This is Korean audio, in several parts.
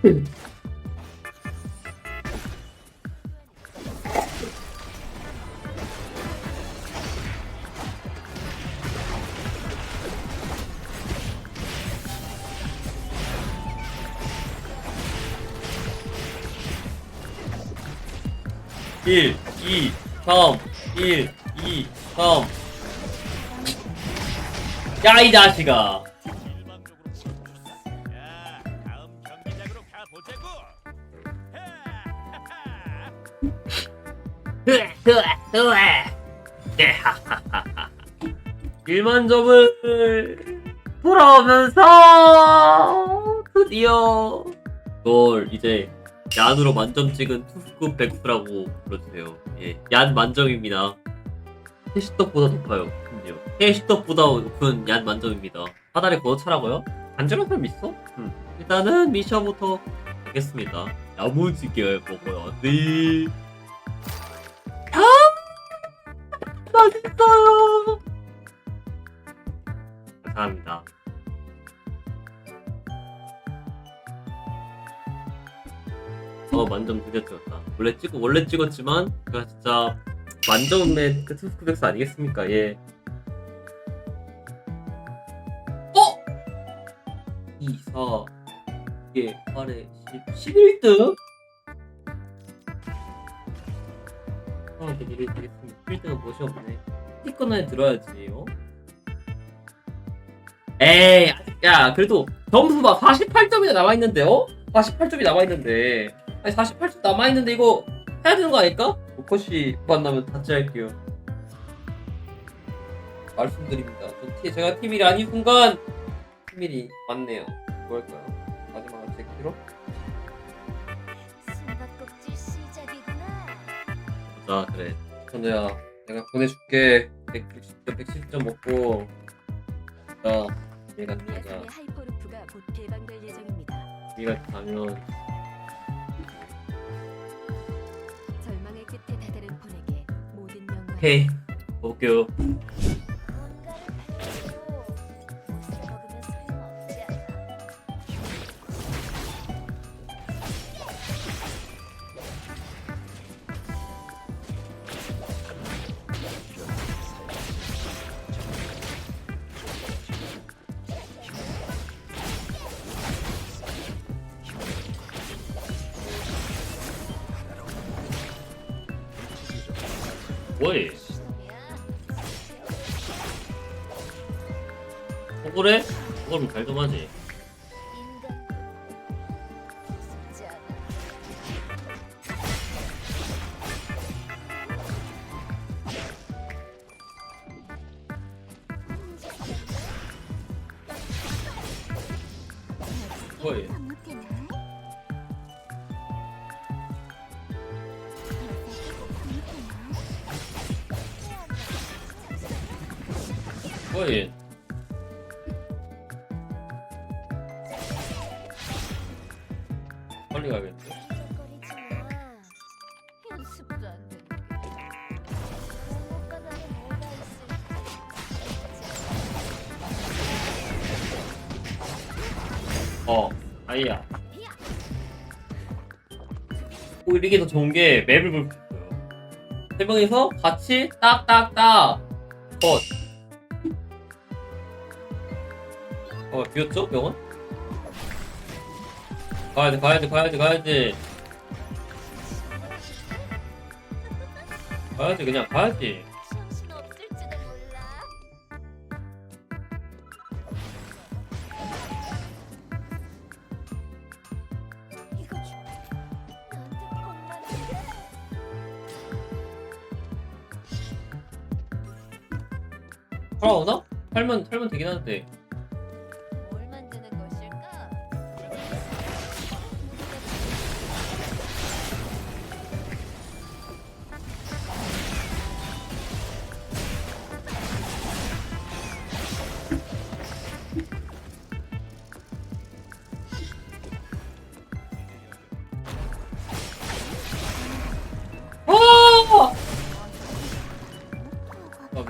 일, 이, 삼, 일, 이, 삼. 야, 이 자식아. 일만 점을 돌아오면서 드디어 이걸 이제 얀으로 만점 찍은 투스급 백수라고 불러주세요. 예, 얀 만점입니다. 해시떡보다 높아요. 심지어 해시떡보다 높은 얀 만점입니다. 하달에 거차라고요? 간절한 사람 있어? 음. 일단은 미션부터 하겠습니다. 야무지게 먹어야 돼. 어 만점 드디어 찍었다. 원래 찍고 원래 찍었지만 그가 진짜 만점의 그 투스크 백스 아니겠습니까? 예. 어? 2, 4, 2, 8에 10, 11등? 아, 일이 되겠습니다. 1등은 무엇이 없네. 스티커나 들어야지, 어? 에이, 야, 그래도 점수 봐. 48점이나 남아있는데, 어? 48점이 남아있는데. 아니, 48점 남아있는데, 이거 해야 되는 거 아닐까? 로컷이 만나면 같이 할게요. 말씀드립니다. 저 티, 제가 팀일이 아닌 순간, 팀일이 맞네요. 뭐할까요? 마지막으로 제 키로? 숨바꼭질 시작이구나. 자, 그래. 현우야, 내가 보내줄게. 160점, 170점 먹고. 자, 얘가 야생의 진짜, 하이퍼루프가 곧 개방될 예정입니다. 네가 가면 오케이. 볼게요 뭐해. 억울해? 억울하면 잘좀 하지 인간도 무섭지 않아. 뭐해 뭐해 빨리 있을까? 어 아이야. 오 이게 더 좋은 게 맵을 볼 수 있어요. 세 명이서 같이 딱딱딱. 컷 어, 비었죠? 병원? 가야돼, 가야돼, 가야돼, 가야돼. 가야지, 그냥 가야지. 살아오나? 살면, 살면 되긴 하는데.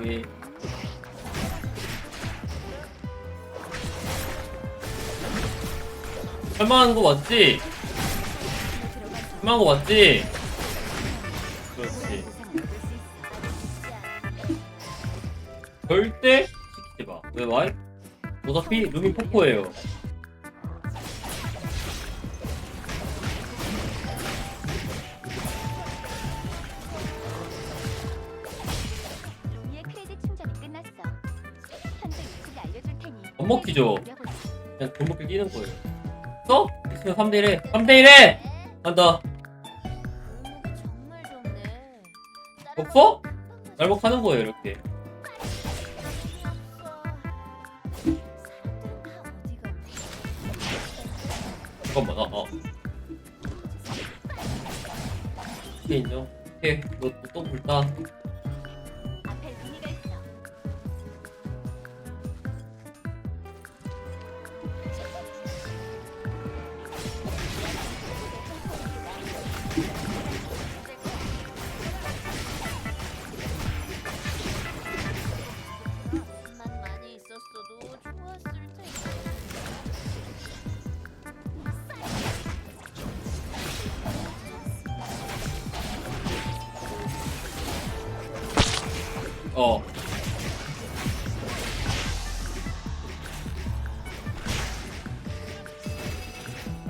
여기. 할만한 거 맞지? 할만한 거 맞지? 그렇지. 절대 시키지 마. 왜 와? 어차피 룸이 폭포예요. 안 먹히죠? 그냥 골목길 끼는 거예요. 써? 있으면 3대1해. 3대1해! 간다. 없어? 날먹하는 거예요, 이렇게. 잠깐만, 아, 아. 이게 인정. 오케이, 너또 불다.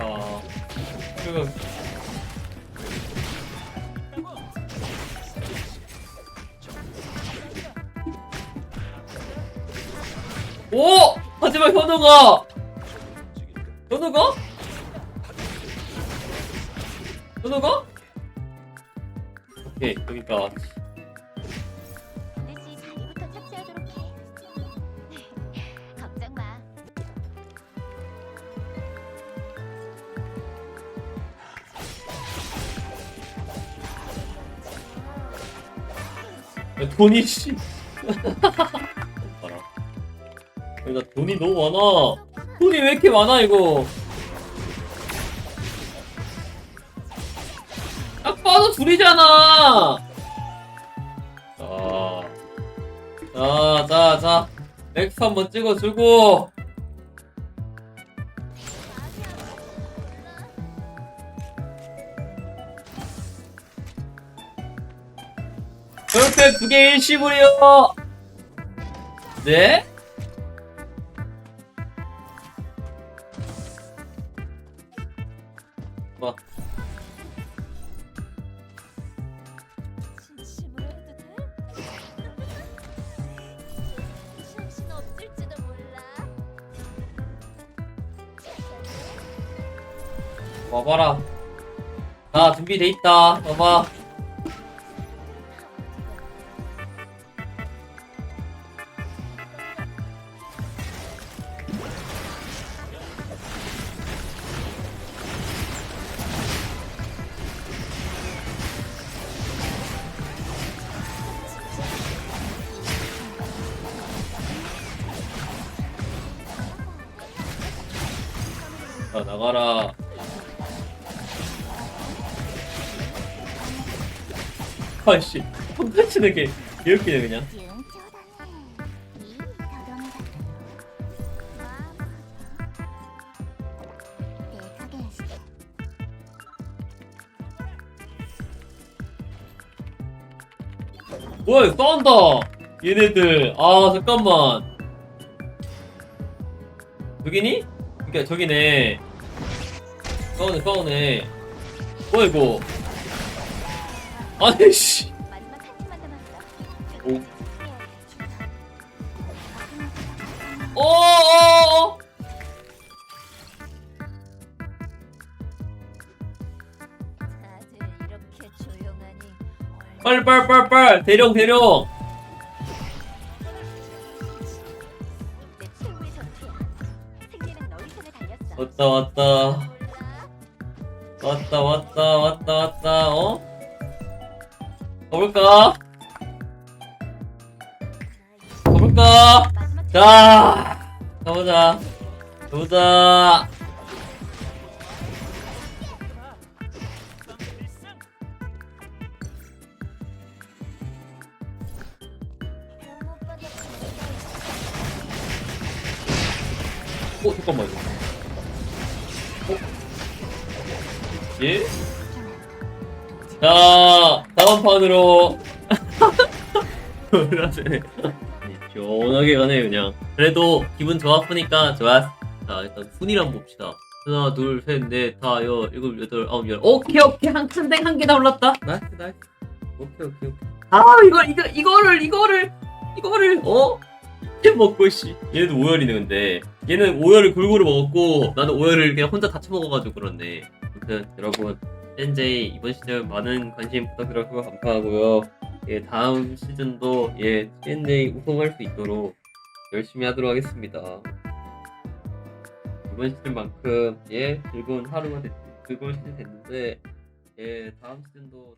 어. 그거. 오! 하지만 현우가! 현우가? 현우가? 오케이, 반 야, 돈이 씨. 봐라. 나 돈이 너무 많아. 돈이 왜 이렇게 많아 이거? 딱 봐도 둘이잖아. 자, 자, 자, 자, 렉스 한번 찍어주고. Perfect 두개 일시불이요. 네? 뭐? 와봐라. 나 준비돼 있다. 봐봐. 자, 나가라. 아씨, 평타 치는 게 개웃기네, 그냥. 뭐야, 싸운다! 얘네들. 아, 잠깐만. 저기니? 그니까, 저기네. 싸우네, 싸우네. 뭐야, 이거. 아니, 씨. 마지막 한 팀만 남았어. 오. 어어어! 다들 이렇게 조용하니 빨리, 빨리, 빨리, 빨리! 대령, 대령! 왔다, 왔다. 왔다, 왔다, 왔다, 왔다, 어? 가볼까? 가볼까? 자, 가보자. 가보자. 어, 잠깐만. 예? 자 다음 판으로. 시원하게 가네 그냥. 그래도 기분 좋았으니까 좋았어 자 일단 순위를 한번 봅시다. 하나 둘 셋 넷 다 여 일곱 여덟 아홉 열. 오케이 오케이. 한 칸당 한개 다 올랐다. 나이스 나이스. 오케이 오케이 오케이. 아 이거 이거 이거를 이거를 이거를 어? 이렇게 먹고 씨. 얘도 오열이네 근데. 얘는 오열을 골고루 먹었고 나는 오열을 그냥 혼자 다 처먹어가지고 그렇네 아무튼 여러분 CNJ 이번 시즌 많은 관심 부탁드려서 감사하고요. 예 다음 시즌도 예 CNJ 우승할 수 있도록 열심히 하도록 하겠습니다. 이번 시즌만큼 예 즐거운 하루가 됐 즐거운 시즌 됐는데 예 다음 시즌도